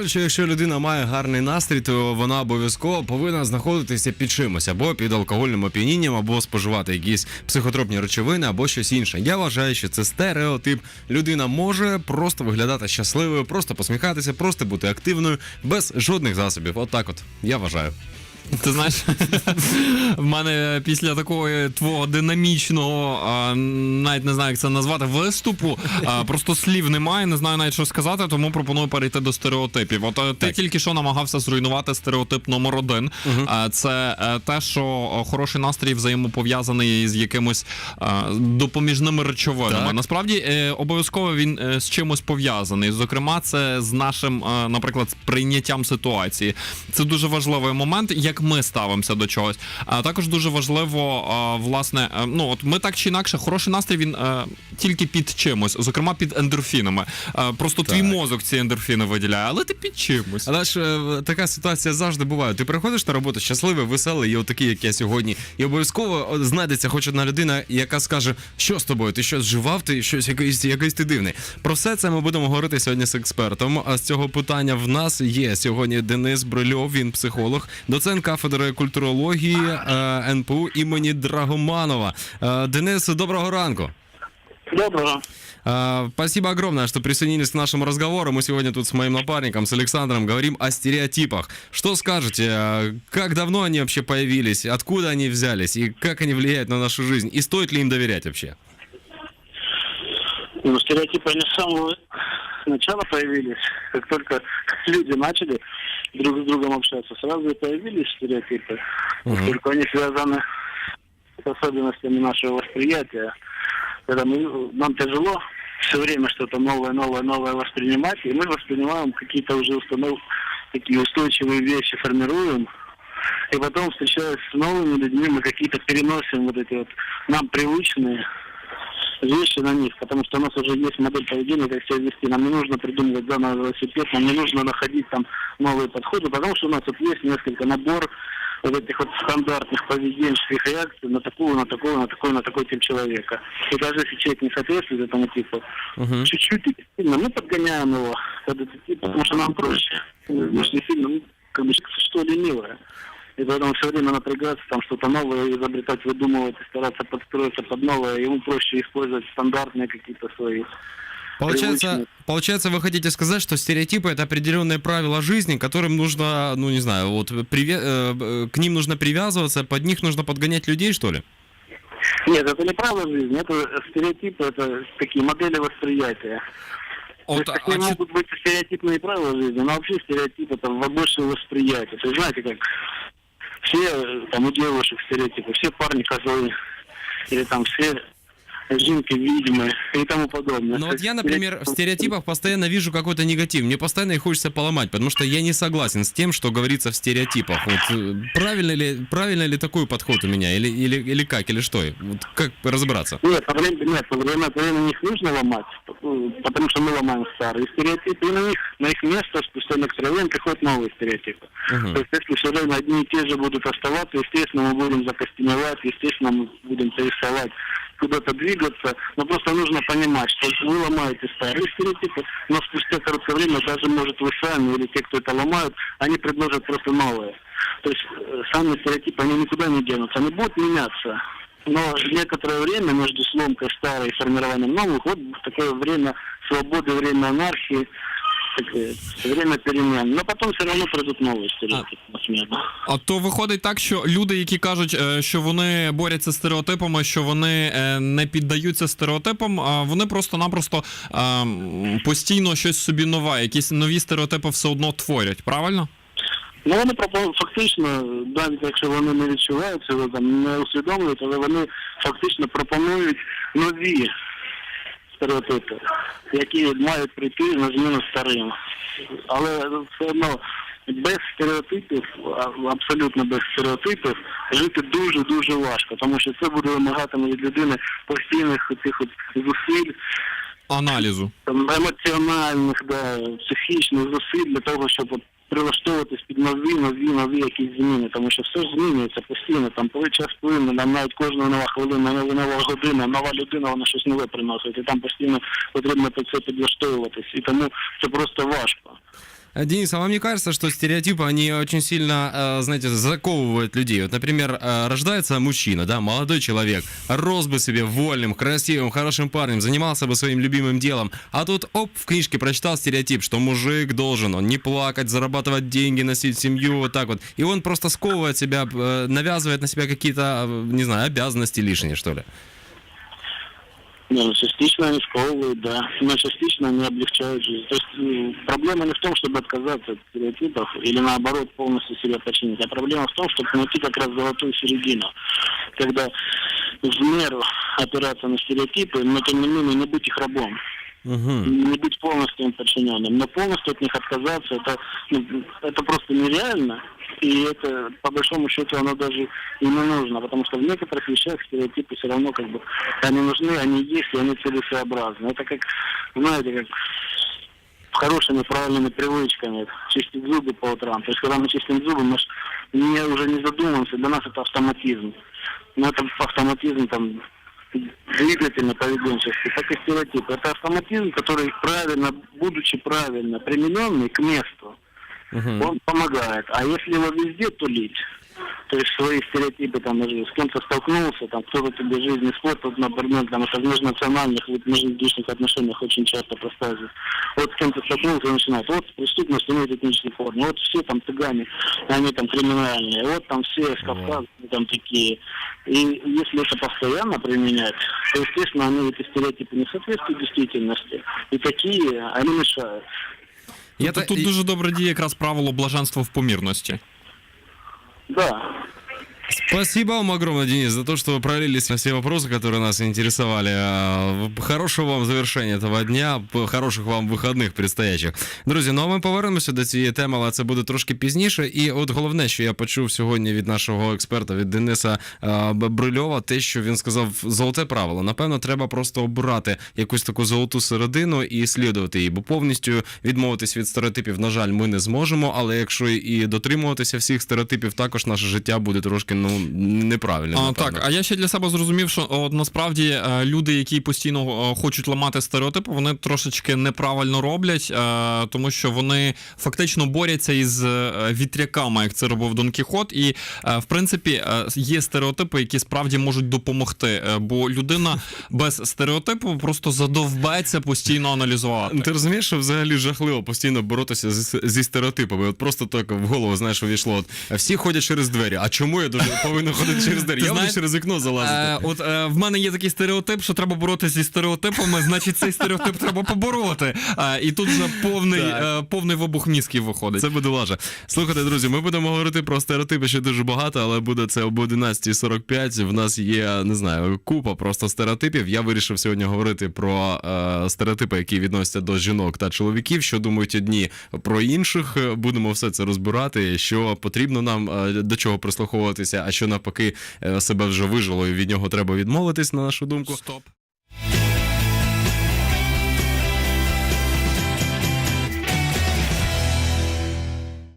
кажуть, що якщо людина має гарний настрій, то вона обов'язково повинна знаходитися під чимось, або під алкогольним оп'янінням, або споживати якісь психотропні речовини, або щось інше. Я вважаю, що це стереотип. Людина може просто виглядати щасливою, просто посміхатися, просто бути активною, без жодних засобів. Отак, от я вважаю. Ти знаєш, в мене після такого твого динамічного, а, навіть не знаю, як це назвати, виступу, а, просто слів немає, не знаю навіть що сказати, тому пропоную перейти до стереотипів. От е, ти Так. тільки що намагався зруйнувати стереотип номер один. А, Це е, те, що е, хороший настрій взаємопов'язаний з якимось е, допоміжними речовинами. Так. Насправді е, обов'язково він е, з чимось пов'язаний. Зокрема, це з нашим, е, наприклад, сприйняттям ситуації. Це дуже важливий момент, як ми ставимося до чогось. А також дуже важливо, власне, е, ну от ми так чи інакше, хороший настрій він е, тільки під чимось, зокрема під ендорфінами. Е, Просто твій мозок ці ендорфіни виділяє, але ти під чимось. Але ж е, така ситуація завжди буває. Ти приходиш на роботу щасливий, веселий, і отакий, як я сьогодні, і обов'язково знайдеться хоч одна людина, яка скаже, що з тобою, ти щось вживав, ти щось якийсь, якийсь ти дивний. Про все це ми будемо говорити сьогодні з експертом. А з цього питання в нас є сьогодні Денис Брильов, він психолог, доцент кафедри культурології е, НПУ імені Драгоманова. Денис, доброго ранку. Доброго. А, Спасибо огромное, что присоединились к нашему разговору. Мы сегодня тут с моим напарником, с Александром, говорим о стереотипах. Что скажете, а, как давно они вообще появились, откуда они взялись и как они влияют на нашу жизнь? И стоит ли им доверять вообще? Ну, стереотипы они с самого начала появились. Как только люди начали друг с другом общаться, сразу и появились стереотипы. Мгм. Поскольку они связаны с особенностями нашего восприятия. Когда мы, нам тяжело все время что-то новое, новое, новое воспринимать, и мы воспринимаем какие-то уже установ... такие устойчивые вещи, формируем, и потом, встречаясь с новыми людьми, мы какие-то переносим вот эти вот нам привычные вещи на них, потому что у нас уже есть модель поведения, как себя вести. Нам не нужно придумывать заново велосипед, нам не нужно находить там новые подходы, потому что у нас вот есть несколько набор вот этих вот стандартных поведенческих реакций на такую, на такую, на такой, на такой тип человека. И даже если человек не соответствует этому типу, Мгм. чуть-чуть сильно мы подгоняем его под этот тип, потому что нам проще. Может, не сильно, ну, как бы что ленивое. И поэтому все время напрягаться, там что-то новое изобретать, выдумывать стараться подстроиться под новое. Ему проще использовать стандартные какие-то свои. Получается, Привычные. получается, вы хотите сказать, что стереотипы это определенные правила жизни, которым нужно, ну не знаю, вот приве- э, э, к ним нужно привязываться, под них нужно подгонять людей, что ли? Нет, это не правило жизни, это стереотипы, это такие модели восприятия. То От, есть а такие чи- могут быть стереотипные правила жизни, но вообще стереотип это больше восприятие. То есть знаете, как все э, там у девушек стереотипы, все парни козлы, или там все жинки ведьмы и тому подобное. Ну То вот я, например, в стереотипах постоянно вижу какой-то негатив. Мне постоянно их хочется поломать, потому что я не согласен с тем, что говорится в стереотипах. Вот э, правильно ли, правильно ли такой подход у меня? Или, или, или как? Или что? Вот как разобраться? Нет, время, нет, время, во время них нужно ломать, ну, потому что мы ломаем старые стереотипы, и на них, на их место спустя некоторое время приходят новые стереотипы. Мгм. То есть если все время одни и те же будут оставаться, естественно, мы будем закостеневать, естественно, мы будем рисовать, куда-то двигаться, но просто нужно понимать, что вы ломаете старые стереотипы, но спустя короткое время даже, может, вы сами или те, кто это ломают, они предложат просто новые. То есть э, сами стереотипы, они никуда не денутся, они будут меняться. Но некоторое время между сломкой старой и формированием новых, вот такое время свободы, время анархии, такое, время перемен. Но потом все равно придут новые стереотипы на смену. А то виходить так, що люди, які кажуть, е, що вони борються з стереотипами, що вони е, не піддаються стереотипам, а вони просто-напросто е, м, постійно щось собі нове, якісь нові стереотипи все одно творять, правильно? Ну вони пропо- фактично, навіть якщо вони не відчувають цього, там не усвідомлюють, але вони фактично пропонують нові стереотипи, які мають прийти на зміну старим. Але все одно без стереотипів, абсолютно без стереотипів, жити дуже дуже важко, тому що це буде вимагатиме від людини постійних цих зусиль, Аналізу. там, емоціональних, да, психічних зусиль для того, щоб от, прилаштовуватись під нові, нові, нові якісь зміни, тому що все ж змінюється постійно, там коли час плине, нам навіть кожна нова хвилина, нова, нова година, нова людина, вона щось нове приносить, і там постійно потрібно під це підлаштовуватись, і тому це просто важко. А, Денис, а вам не кажется, что стереотипы, они очень сильно, э, знаете, заковывают людей? Вот, например, э, рождается мужчина, да, молодой человек, рос бы себе вольным, красивым, хорошим парнем, занимался бы своим любимым делом, а тут, оп, в книжке прочитал стереотип, что мужик должен, он не плакать, зарабатывать деньги, носить семью, вот так вот. И он просто сковывает себя, э, навязывает на себя какие-то, э, не знаю, обязанности лишние, что ли. Не, ну, частично они сковывают, да, но частично они облегчают жизнь. То есть проблема не в том, чтобы отказаться от стереотипов или наоборот полностью себя подчинить, а проблема в том, чтобы найти как раз золотую середину, когда в меру опираться на стереотипы, но тем не менее не быть их рабом. Не быть полностью им подчиненным, но полностью от них отказаться, это, ну, это просто нереально, и это, по большому счету, оно даже и не нужно, потому что в некоторых вещах стереотипы все равно как бы, они нужны, они есть, и они целесообразны. Это как, знаете, как с хорошими правильными привычками, чистить зубы по утрам. То есть, когда мы чистим зубы, мы не, уже не задумываемся, для нас это автоматизм. Но это автоматизм там двигательно-поведенческий, так и стереотип. Это автоматизм, который правильно, будучи правильно примененный к месту, он помогает. А если его везде тулить, то есть свои стереотипы там уже с кем-то столкнулся, там кто-то тебе жизнь испортил, например, там это в межнациональных, вот, межличных отношениях очень часто проставляют. Вот с кем-то столкнулся и начинает, вот преступность имеет этнические формы, вот все там цыгане, они там криминальные, вот там все с Кавказа там такие. И если это постоянно применять, то, естественно, они эти стереотипы не соответствуют действительности. И такие, они мешают. Я Тут, та- тут і- дуже добре діє якраз правило блаженства в помірності. Da. Спасибо вам огромное, Денис, за то, что вы пролились на все вопросы, которые нас интересовали. А, Хорошого вам завершення этого дня, п- хороших вам вихідних предстоячих. Друзі, ну а ми повернемося до цієї теми, але це буде трошки пізніше. І от головне, що я почув сьогодні від нашого експерта, від Дениса а, Б- Брильова, те, що він сказав, золоте правило. Напевно, треба просто обирати якусь таку золоту середину і слідувати її, бо повністю відмовитись від стереотипів, на жаль, ми не зможемо. Але якщо і дотримуватися всіх стереотипів, також наше життя буде трошки ну неправильним. А, напевно. так, а я ще для себе зрозумів, що от насправді е, люди, які постійно хочуть ламати стереотипи, вони трошечки неправильно роблять, е, тому що вони фактично борються із е, вітряками, як це робив Дон Кіхот. І в принципі є стереотипи, які справді можуть допомогти. Бо людина без стереотипу просто задовбеться постійно аналізувати. Ти розумієш, що взагалі жахливо постійно боротися зі, зі стереотипами. От просто так в голову, знаєш, увійшло. От всі ходять через двері. А чому я дуже повинен ходити через двері? Я буду знаєш, через вікно залазити. Е, от е, в мене є такий стереотип, що треба боротися зі стереотипами, значить цей стереотип треба побороти. Е, і тут вже повний, е, повний вибух мізків виходить. Це буде лажа. Слухайте, друзі, ми будемо говорити про стереотипи ще дуже багато, але буде це об 11.45. В нас є, не знаю, купа просто стереотипів. Я вирішив сьогодні говорити про е, стереотипи, які відносяться до жінок та чоловіків. Що думають одні про інших. Будемо все це розбирати. Що потрібно нам е, до чого прислуховуватися, а що навпаки е, себе вже вижило, і від нього треба відмовитись, на нашу думку. Стоп.